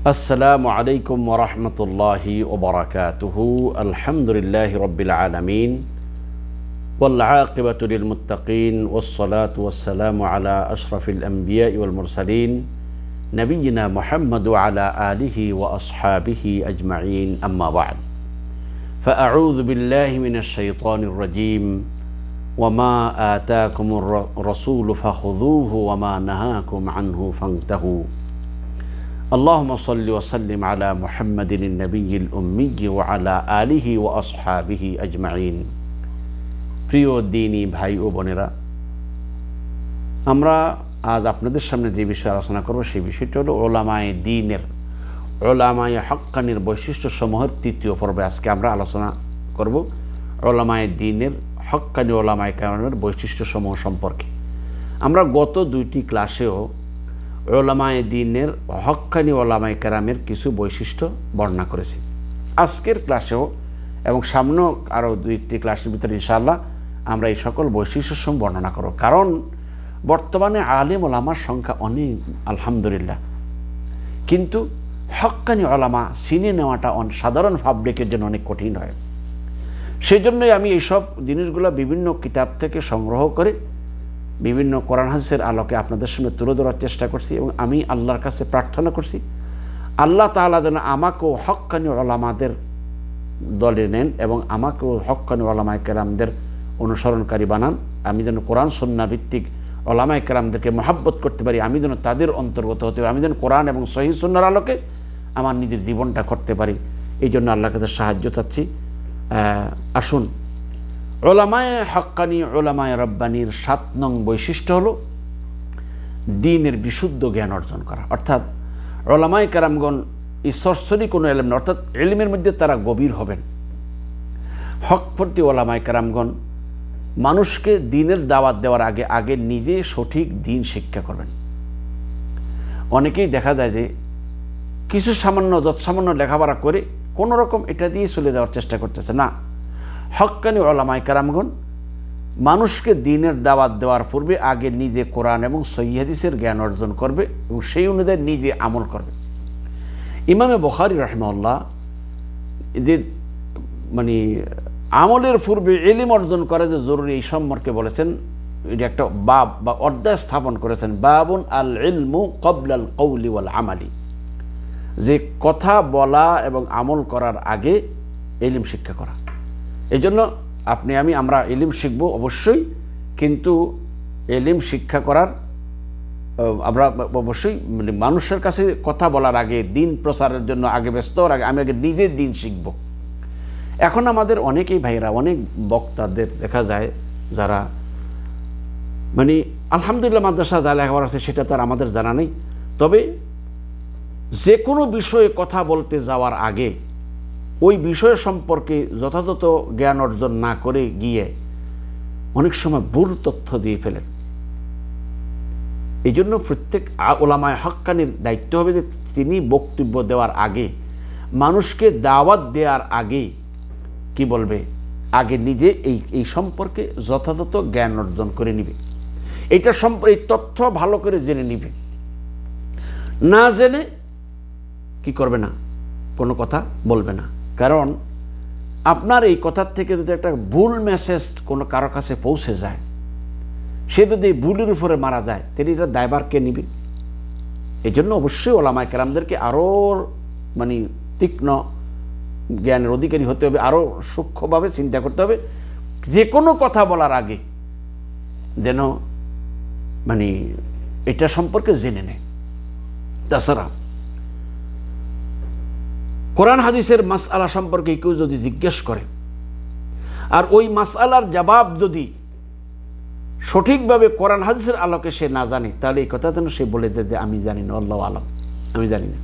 السلام عليكم ورحمة الله وبركاته. الحمد لله رب العالمين والعاقبة للمتقين والصلاة والسلام على أشرف الأنبياء والمرسلين نبينا محمد وعلى آله وأصحابه أجمعين. أما بعد فأعوذ بالله من الشيطان الرجيم. وما آتاكم الرسول فخذوه وما نهاكم عنه فانتهوا. اللهم صل وسلم على محمد النبي الأمي وعلى آله وأصحابه أجمعين প্রিয় দিনী ভাই ও বোনেরা আমরা আজ আপনাদের সামনে যে বিষয়ে আলোচনা করব সেই বিষয়টি হলো ওলামায় দিনের ওলামায় হক্কানির বৈশিষ্ট্যসমূহের তৃতীয় পর্বে আজকে আমরা আলোচনা করব ওলামায় দিনের হক্কানি ওলামায় কারণের বৈশিষ্ট্যসমূহ সম্পর্কে আমরা গত দুইটি ক্লাসেও ওলামায় দিনের হক্কানি ওলামায় কেরামের কিছু বৈশিষ্ট্য বর্ণনা করেছি। আজকের ক্লাসেও এবং সামনেও আরও দুই একটি ক্লাসের ভিতরে ইনশাআল্লাহ আমরা এই সকল বৈশিষ্ট্য সম বর্ণনা করব। কারণ বর্তমানে আলেম ওলামার সংখ্যা অনেক, আলহামদুলিল্লাহ। কিন্তু হক্কানি ওলামা চিনে নেওয়াটা সাধারণ পাবলিকের জন্য অনেক কঠিন হয়। সেই জন্যই আমি এইসব জিনিসগুলো বিভিন্ন কিতাব থেকে সংগ্রহ করে বিভিন্ন কোরআন হাদিসের আলোকে আপনাদের সামনে তুলে ধরার চেষ্টা করছি এবং আমি আল্লাহর কাছে প্রার্থনা করছি। আল্লাহ তাআলা যেন আমাকেও হক্কানি ওলামাদের দলে নেন এবং আমাকেও হক্কানি ওলামায় কেরামদের অনুসরণকারী বানান। আমি যেন কোরআন সন্না ভিত্তিক ওলামায় কেরামদেরকে মহাব্বত করতে পারি। আমি যেন তাদের অন্তর্গত হতে পারি। আমি যেন কোরআন এবং সহি সন্ন্যার আলোকে আমার নিজের জীবনটা করতে পারি। এই জন্য আল্লাহ কাছে সাহায্য চাচ্ছি। আসুন ওলামায় হক্কানি ওলামায় রব্বানির সাত নং বৈশিষ্ট্য হলো দিনের বিশুদ্ধ জ্ঞান অর্জন করা। অর্থাৎ ওলামায় কারামগণ ঈশ্বরস্বরী কোনো এলেম না, অর্থাৎ এলিমের মধ্যে তারা গভীর হবেন। হকপর্তি ওলামায় কারামগণ মানুষকে দিনের দাওয়াত দেওয়ার আগে আগে নিজে সঠিক দিন শিক্ষা করবেন। অনেকেই দেখা যায় যে কিছু সামান্য, যৎসামান্য লেখাপড়া করে কোনো রকম এটা দিয়ে চলে যাওয়ার চেষ্টা করতেছে। না হক্কানি ওলামায় কারামগণ, মানুষকে দিনের দাওয়াত দেওয়ার পূর্বে আগে নিজে কোরআন এবং সৈয়াদিসের জ্ঞান অর্জন করবে এবং সেই অনুযায়ী নিজে আমল করবে। ইমামে বখারি রহমাল্লাহ যে মানে আমলের পূর্বে এলিম অর্জন করা যে জরুরি এই সম্পর্কে বলেছেন, এটা একটা বাব বা অধ্যায় স্থাপন করেছেন, বাবুন আল ইলমু কবলাল কৌলি ওয়াল আমালি। যে কথা বলা এবং আমল করার আগে এলিম শিক্ষা করা। এই জন্য আপনি, আমি, আমরা এলিম শিখব অবশ্যই, কিন্তু এলিম শিক্ষা করার আমরা অবশ্যই মানে মানুষের কাছে কথা বলার আগে, দিন প্রচারের জন্য আগে ব্যস্ত হওয়ার আগে, আমি আগে নিজে দিন শিখব। এখন আমাদের অনেকেই ভাইরা অনেক বক্তাদের দেখা যায় যারা মানে আলহামদুলিল্লাহ মাদ্রাসা যা লেখাপড়া আছে সেটা তো আর আমাদের জানা নেই। তবে যে কোনো বিষয়ে কথা বলতে যাওয়ার আগে ওই বিষয় সম্পর্কে যথাযথ জ্ঞান অর্জন না করে গিয়ে অনেক সময় ভুল তথ্য দিয়ে ফেলেন। এই জন্য প্রত্যেক ওলামায় হক্কানির দায়িত্ব হবে যে তিনি বক্তব্য দেওয়ার আগে, মানুষকে দাওয়াত দেওয়ার আগে কি বলবে? আগে নিজে এই এই সম্পর্কে যথাযথ জ্ঞান অর্জন করে নিবে। সম্প এই তথ্য ভালো করে জেনে নিবে। না জেনে কি করবে না? কোনো কথা বলবে না। কারণ আপনার এই কথার থেকে যদি একটা ভুল মেসেজ কোনো কারও কাছে পৌঁছে যায়, সে যদি এই ভুলের উপরে মারা যায়, তিনি এটা দায়বার কে নিবে? এই জন্য অবশ্যই ওলামায় কেরামদেরকে আরও মানে তীক্ষ্ণ জ্ঞানের অধিকারী হতে হবে আরও সূক্ষ্মভাবে চিন্তা করতে হবে, যে কোনো কথা বলার আগে যেন মানে এটা সম্পর্কে জেনে নেয়। তাছাড়া কোরআন হাদিসের মাসআলা সম্পর্কে কেউ যদি জিজ্ঞেস করে, আর ওই মাসআলার জবাব যদি সঠিকভাবে কোরআন হাদিসের আলোকে সে না জানে, তাহলে এই কথা যেন সে বলে যে আমি জানি না, আল্লাহ আলম, আমি জানি না।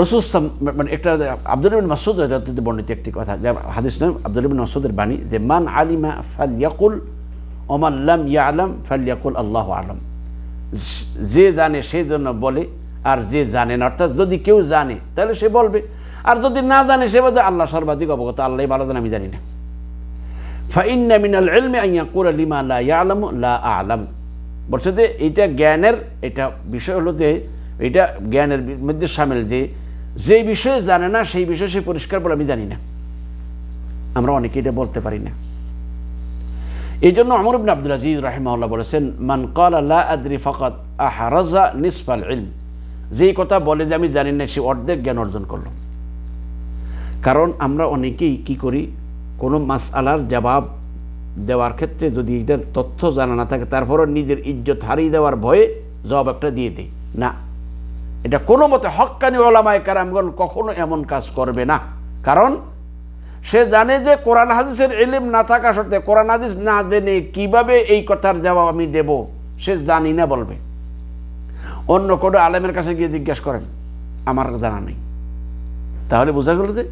রসুল মানে একটা আব্দুল বিন মাসুদ বর্ণিত একটি কথা হাদিস নাম আব্দুল বিন মাসুদের বাণী, যে মান আলিমা ফাল ইয়াকুল ওমাল্লাম ইয়া আলম ফাল ইয়াকুল আল্লাহ আলম। যে জানে সেই জন্য বলে আর যে জানে না, অর্থাৎ যদি কেউ জানে, তাহলে সে বলবে। আর যদি না জানে, সে বলবে, আল্লাহ সর্বাধিক অবগত, আল্লাহ ভালো জানে, আমি জানি না। ফাইন্না মিনাল এলমে আইয়া কোরা লিমা লা ইয়ালাম, লা আলাম। বলছে যে এইটা জ্ঞানের, এটা বিষয় হলো যে, এটা জ্ঞানের মধ্যে সামিল যে যে বিষয়ে জানে না, সেই বিষয়ে সে পরিষ্কার বলে, আমি জানি না। আমরা অনেকে এটা বলতে পারি না। এই জন্য আমর ইবনে আব্দুল আজিজ রাহিমাউল্লাহ বলেছেন, মান কাল আল্লাহ আদরি ফকাত আহারাজা নিসফাল ইলম। যেই কথা বলে যে আমি জানি না, সে অর্ধেক জ্ঞান অর্জন করল। কারণ আমরা অনেকেই কি করি, কোনো মাস আলার জবাব দেওয়ার ক্ষেত্রে যদি এটার তথ্য জানা না থাকে, তারপরও নিজের ইজ্জত হারিয়ে দেওয়ার ভয়ে জবাব একটা দিয়ে দিই। না। এটা কোনো মতে হক্কানি ওলামায় কারামগণ কখনো এমন কাজ করবে না। কারণ সে জানে যে কোরআন হাদিসের এলিম না থাকা সত্ত্বে, কোরআন হাদিস না জেনে কীভাবে এই কথার জবাব আমি দেব, সে জানি না বলবে। অন্য কোনো আলেমের কাছে গিয়ে জিজ্ঞেস করেন, আমার জানা নেই। তাহলে বোঝা গেল যে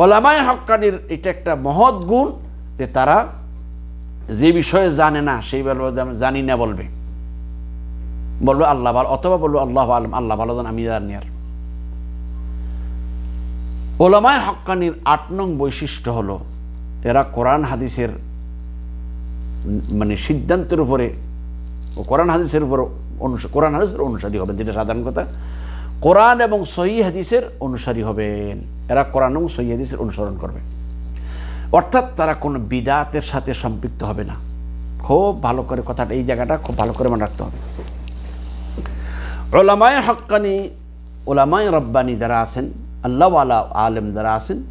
ওলামায় হক্কানির এটা একটা মহৎ গুণ যে তারা যে বিষয়ে জানে না, সেই আমি জানি না, বলবে। বলবে, আল্লাহ ভালো, অথবা বলবে, আল্লাহ আলম, আল্লাহ ভালো জান, আমি জানি আর। ওলামায় হক্কানির আট নং বৈশিষ্ট্য হলো, এরা কোরআন হাদিসের মানে সিদ্ধান্তের উপরে ও কোরআন হাদিসের উপর অনুস- কোরআন হাদিসের অনুসারী হবেন, যেটা সাধারণ কথা। কোরআন এবং সহি হাদিসের অনুসারী হবেন। এরা কোরআন এবং সহি হাদিসের অনুসরণ করবে। অর্থাৎ তারা কোনো বিদাতের সাথে সম্পৃক্ত হবে না। খুব ভালো করে কথাটা, এই জায়গাটা খুব ভালো করে মনে রাখতে হবে। ওলামায় হক্কানি, ওলামায় রব্বানি যারা আছেন, আল্লাহওয়ালা আলেম যারা আছেন,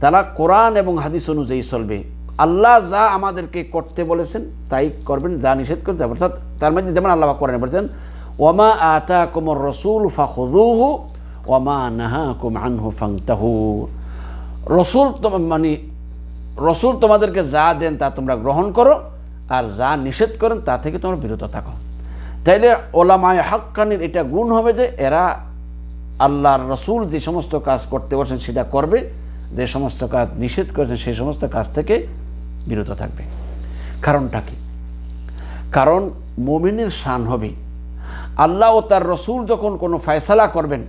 তারা কোরআন এবং হাদিস অনুযায়ী চলবে। আল্লাহ যা আমাদেরকে করতে বলেছেন, তাই করবেন, যা নিষেধ করতে অর্থাৎ তার মধ্যে যেমন আল্লাহ কোরআনে বলেছেন ওমা আতা কুমর রসুল ফাহুদুহু ওমা নাহা কুম আনহু ফাংতাহু রসুল মানে রসুল তোমাদেরকে যা দেন, তা তোমরা গ্রহণ করো, আর যা নিষেধ করেন, তা থেকে তোমরা বিরত থাকো। তাইলে ওলামায় হাক্কানির এটা গুণ হবে যে, এরা আল্লাহর রসুল যে সমস্ত কাজ করতে বলছেন, সেটা করবে। যে সমস্ত কাজ নিষেধ করেছেন সেই সমস্ত কাজ থেকে বিরত থাকবে। কারণটা কি? কারণ মোমিনের শান হবে। আল্লাহ ও তার রসুল যখন কোনো ফয়সালা করবেন,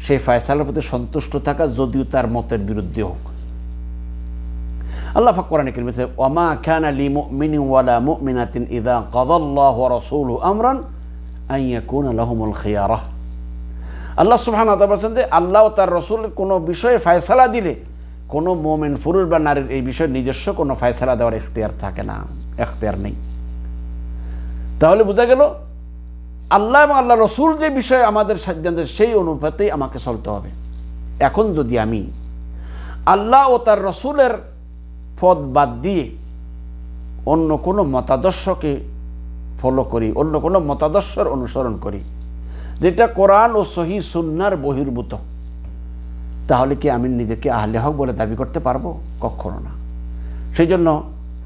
সেই ফয়সালার প্রতি সন্তুষ্ট থাকা যদিও তার মতের বিরুদ্ধে হোক। আল্লাহ কোরআনে বলেছে ওমা খানা লি মুমিনি ওয়ালা ইদা কাদাল্লাহু ওয়া রাসূলুহু আমরান আন ইয়াকুনা লাহুমুল খিয়ারাহ। আল্লাহ তাআলা বলেছেন যে আল্লাহ তার রসুলের কোনো বিষয়ে ফায়সালা দিলে কোনো মোমেন, পুরুষ বা নারীর এই বিষয়ে নিজস্ব কোনো ফায়সালা দেওয়ার এখতিয়ার থাকে না এখতিয়ার নেই। তাহলে বোঝা গেল, আল্লাহ এবং আল্লাহ রসুল যে বিষয়ে আমাদের সিদ্ধান্ত সেই অনুপাতেই আমাকে চলতে হবে। এখন যদি আমি আল্লাহ ও তার রসুলের পদ বাদ দিয়ে অন্য কোনো মতাদর্শকে ফলো করি, অন্য কোনো মতাদর্শের অনুসরণ করি যেটা কোরআন ও সহি সুন্নার বহির্ভূত। তাহলে কি আমি নিজেকে আহলে হক বলে দাবি করতে পারব? কখনো না। সেই জন্য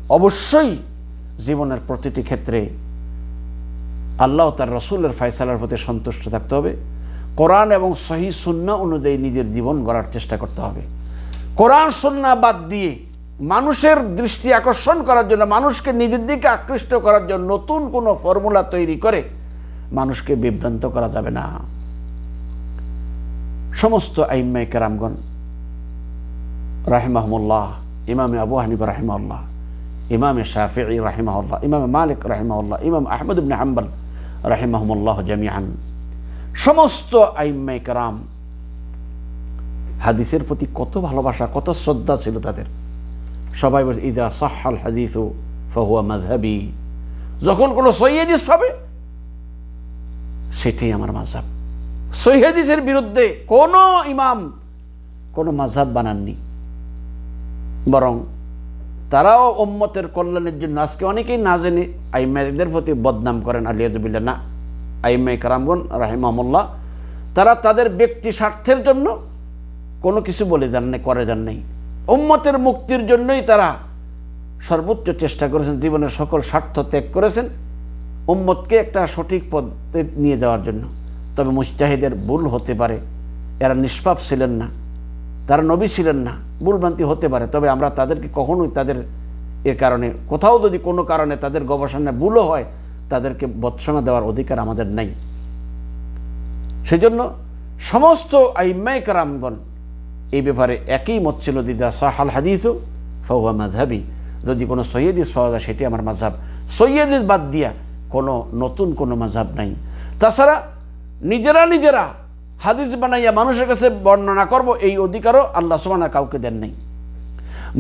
অবশ্যই জীবনের প্রতিটি ক্ষেত্রে আল্লাহ তার রসুলের ফয়সালার প্রতি সন্তুষ্ট থাকতে হবে। কোরআন এবং সহি সুন্না অনুযায়ী নিজের জীবন গড়ার চেষ্টা করতে হবে। কোরআন সুন্না বাদ দিয়ে মানুষের দৃষ্টি আকর্ষণ করার জন্য, মানুষকে নিজের দিকে আকৃষ্ট করার জন্য নতুন কোনো ফর্মুলা তৈরি করে মানুষকে বিভ্রান্ত করা যাবে না। সমস্ত আইম্মাই কেরামগণ, রাহিমাহমুল্লাহ, ইমামে আবু হানিফ রাহিমাল্লাহ ইমামে শাফি রাহিমাহুল্লাহ, ইমামে মালিক রাহিমাহুল্লাহ, ইমাম আহমদ ইবনে হাম্বল রাহিমাহমুল্লাহ জামিয়ান সমস্ত আইম্মাই কেরাম হাদিসের প্রতি কত ভালোবাসা, কত শ্রদ্ধা ছিল তাদের। সবাই বলছে ইদা সাহাল হাদিসু, ফাহুয়া মাযহাবি। যখন কোনো সৈয়দিস পাবে সেটাই আমার মাঝহাব সৈয়দিসের বিরুদ্ধে কোনো ইমাম কোনো মাঝহাব বানাননি। বরং তারাও ওম্মতের কল্যাণের জন্য, আজকে অনেকেই না জেনে আইমাইদের প্রতি বদনাম করেন আলিয়াজবিল্লা না আইমাই কারামগন রাহিমাহুল্লাহ, তারা তাদের ব্যক্তি স্বার্থের জন্য কোনো কিছু বলে যান নাই, করে যান নাই। উম্মতের মুক্তির জন্যই তারা সর্বোচ্চ চেষ্টা করেছেন, জীবনের সকল স্বার্থ ত্যাগ করেছেন। উম্মতকে একটা সঠিক পথে নিয়ে যাওয়ার জন্য। তবে মুস্তাহিদের ভুল হতে পারে। এরা নিষ্পাপ ছিলেন না। তারা নবী ছিলেন না। ভুলভ্রান্তি হতে পারে। তবে আমরা তাদেরকে কখনোই তাদের এর কারণে, কোথাও যদি কোনো কারণে তাদের গবেষণায় ভুলও হয়, তাদেরকে বৎসনা দেওয়ার অধিকার আমাদের নাই। সেজন্য সমস্ত আইম্মাই কারামগণ এই ব্যাপারে একই মত ছিল দিদা সাহাল হাদিসও ফৌয়া মাধাবি যদি কোনো সৈয়দিস পাওয়া যায় সেটি আমার মাঝাব সৈয়দিস বাদ দিয়া কোনো নতুন কোনো মাঝাব নাই। তাছাড়া নিজেরা নিজেরা হাদিস বানাইয়া মানুষের কাছে বর্ণনা করব, এই অধিকারও আল্লাহ সুবানা কাউকে দেন নাই।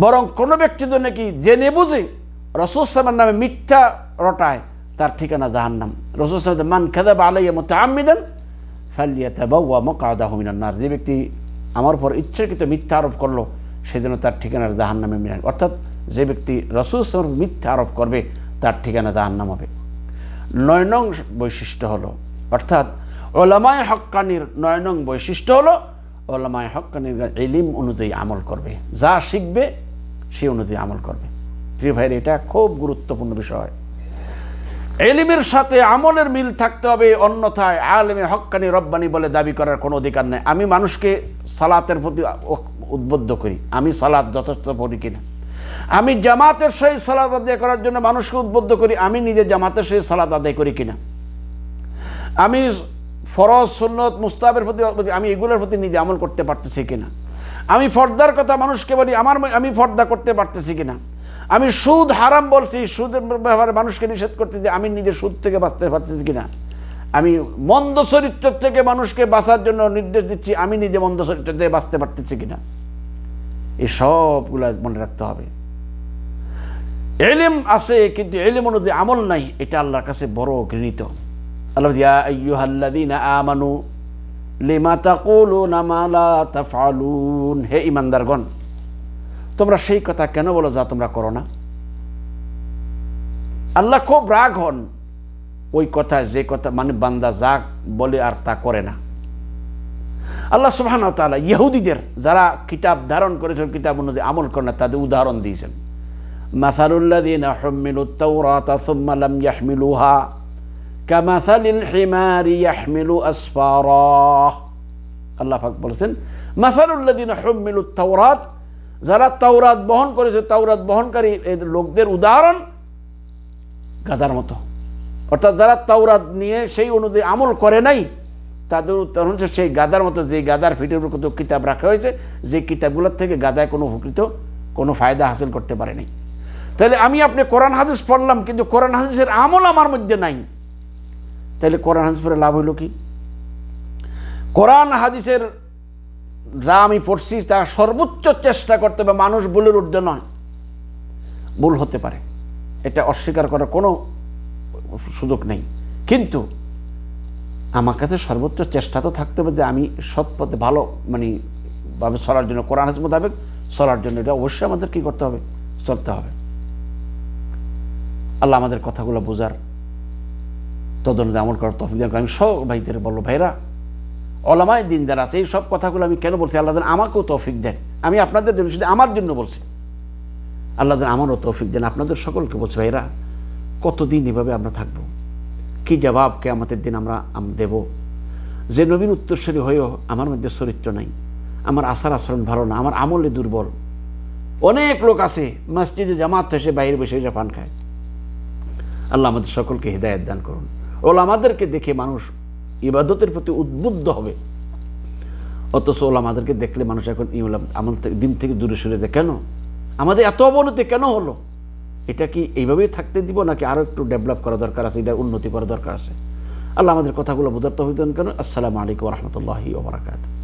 বরং কোনো ব্যক্তি তো নাকি জেনে বুঝে রসুল সালামের নামে মিথ্যা রটায়, তার ঠিকানা জাহান্নাম। রসুল সালাম মান খেদাব আলাইয়া মতো আমিদান ফালিয়া তাবাউয়া মকাদা হুমিনান্নার যে ব্যক্তি আমার উপর ইচ্ছাকৃত মিথ্যা আরোপ করল সেজন্য তার ঠিকানার জাহান্নামে মিলান অর্থাৎ যে ব্যক্তি রসুল মিথ্যা আরোপ করবে, তার ঠিকানা জাহান্নাম হবে। নয় নং বৈশিষ্ট্য হলো, অর্থাৎ ওলামায় হক্কানির নয় নং বৈশিষ্ট্য হলো, ওলামায় হক্কানির এলিম অনুযায়ী আমল করবে। যা শিখবে, সে অনুযায়ী আমল করবে। প্রিয় ভাইয়ের, এটা খুব গুরুত্বপূর্ণ বিষয়। এলিমের সাথে আমলের মিল থাকতে হবে, অন্যথায় আলেমে হক্কানি রব্বানি বলে দাবি করার কোনো অধিকার নেই। আমি মানুষকে সালাতের প্রতি উদ্বুদ্ধ করি। আমি সালাত যথেষ্ট পড়ি কিনা। আমি জামাতের সহি সালাদ আদায় করার জন্য মানুষকে উদ্বুদ্ধ করি, আমি নিজে জামাতের সহি সালাত আদায় করি কিনা? আমি ফরজ, সুন্নত মুস্তাবের প্রতি আমি এগুলোর প্রতি নিজে আমল করতে পারতেছি কিনা? আমি ফর্দার কথা মানুষকে বলি, আমার আমি ফর্দা করতে পারতেছি কিনা? আমি সুদ হারাম বলছি, সুদের ব্যাপারে মানুষকে নিষেধ করতে যে আমি নিজে সুদ থেকে বাঁচতে পারতেছি কিনা? আমি মন্দ চরিত্র থেকে মানুষকে বাঁচার জন্য নির্দেশ দিচ্ছি, আমি নিজে মন্দ চরিত্র থেকে বাঁচতে পারতেছি কিনা? এই সবগুলো মনে রাখতে হবে। এলিম আছে, কিন্তু এলিম অনুযায়ী আমল নাই, এটা আল্লাহর কাছে বড় ঘৃণিত। আল্লাহ ইয়া আমানু, লিমা তাকুলুনা মা লা তাফআলুন? হে ইমানদারগণ, তোমরা সেই কথা কেন বলো যা তোমরা করো না? আল্লাহ খুব রাগ হন, ওই কথা, যে কথা মানে বান্দা যা বলে আর তা করে না। আল্লাহ তাআলা, ইহুদিদের যারা কিতাব ধারণ করেছেন, কিতাব অনুযায়ী আমল করে না, তাদের উদাহরণ দিয়েছেন। মাসালুল্লাযীনা হুম্মিলুত তাওরাতা সুম্মা লাম ইয়াহমিলুহা কামাসালিল হিমারি ইয়াহমিলু আসফারা আল্লাহ পাক বলেছেন মাসালুল্লাযীনা হুম্মিলুত তাওরাত যারা তাওরাত বহন করেছে, তাওরাত বহনকারী লোকদের উদাহরণ গাদার মতো। অর্থাৎ যারা তাওরাত নিয়ে সেই অনুযায়ী আমল করে নাই, তাদের উদাহরণ হচ্ছে সেই গাদার মতো, যে গাদার ফিটের উপর কত কিতাব রাখা হয়েছে, যে কিতাবগুলোর থেকে গাদায় কোনো উপকৃত কোনো ফায়দা হাসিল করতে পারে নাই তাহলে আমি আপনি কোরআন হাদিস পড়লাম, কিন্তু কোরআন হাদিসের আমল আমার মধ্যে নাই। তাহলে কোরআন হাদিস পড়ে লাভ হইল কি? কোরআন হাদিসের যা আমি পড়ছি, তা সর্বোচ্চ চেষ্টা করতে হবে, মানুষ ভুলের ঊর্ধ্বে নয়। ভুল হতে পারে। এটা অস্বীকার করার কোনো সুযোগ নেই। কিন্তু আমার কাছে সর্বোচ্চ চেষ্টা তো থাকতে হবে যে আমি সৎ পথে ভালো মানে ভাবে চলার জন্য কোরআন হাদিস মোতাবেক চলার জন্য। এটা অবশ্যই আমাদের কি করতে হবে? চলতে হবে। আল্লাহ আমাদের কথাগুলো বোঝার তদনুযায়ী আমল করার তফিক দান। আমি সব ভাইদের বলল, ভাইরা অলামায় দিন যারা আছে, এই সব কথাগুলো আমি কেন বলছি? আল্লাহ যেন আমাকেও তৌফিক দেন। আমি আপনাদের জন্য শুধু আমার জন্য বলছি। আল্লাহ যেন আমারও তৌফিক দেন। আপনাদের সকলকে বলছি, ভাইরা, কতদিন এভাবে আমরা থাকব? কি জবাব কে আমাদের দিন আমরা, আম- দেব? যে নবীন উত্তরস্বরী হয়েও আমার মধ্যে চরিত্র নাই। আমার আচার আচরণ ভালো না। আমার আমলে দুর্বল। অনেক লোক আছে, মসজিদে জামাত এসে বাইরে বসে এসে পান খায়। আল্লাহ আমাদের সকলকে হৃদায়ত দান করুন। ওলা আমাদেরকে দেখে মানুষ ইবাদতের প্রতি উদ্বুদ্ধ হবে। অথচ ওলা আমাদেরকে দেখলে মানুষ এখন আমল দিন থেকে দূরে সরে যায়। কেন? আমাদের এত অবনতি কেন হলো? এটা কি এইভাবেই থাকতে দিব নাকি আরও একটু ডেভেলপ করা দরকার আছে? এটার উন্নতি করা দরকার আছে। আল্লাহ আমাদের কথাগুলো বোঝার তহবিদান কেন আসসালামু আলাইকুম রহমতুল্লাহি ওবরাকাত